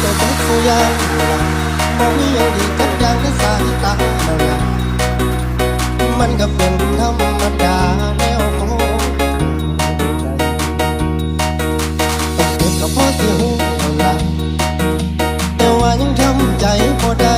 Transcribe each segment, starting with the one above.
กูยังมองมีอย่างดีกันอย่างในสายตาเรามันก็เป็นธรรมดาแนวของแต่เด็กก็พอเสียหูเอาละแต่ว่ายังทำใจพอได้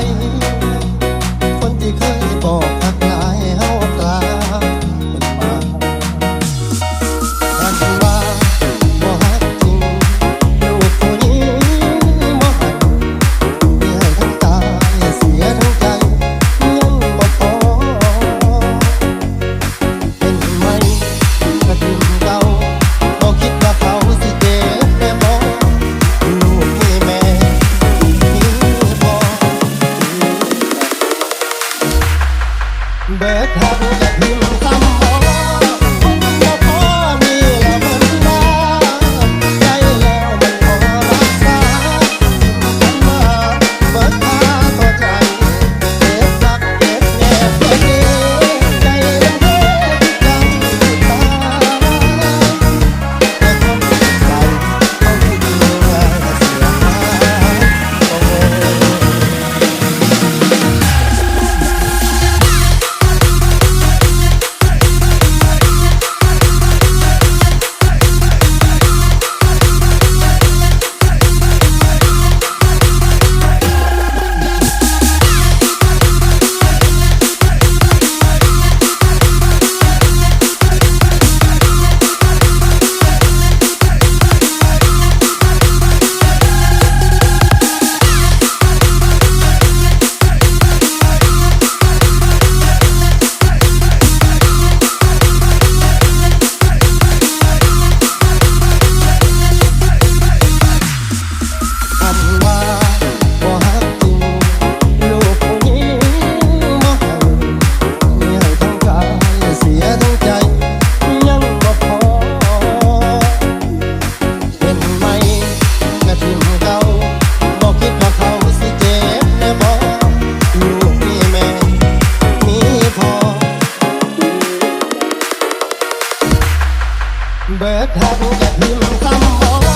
But how would you เบิดหักจะพิมพ์คำบอก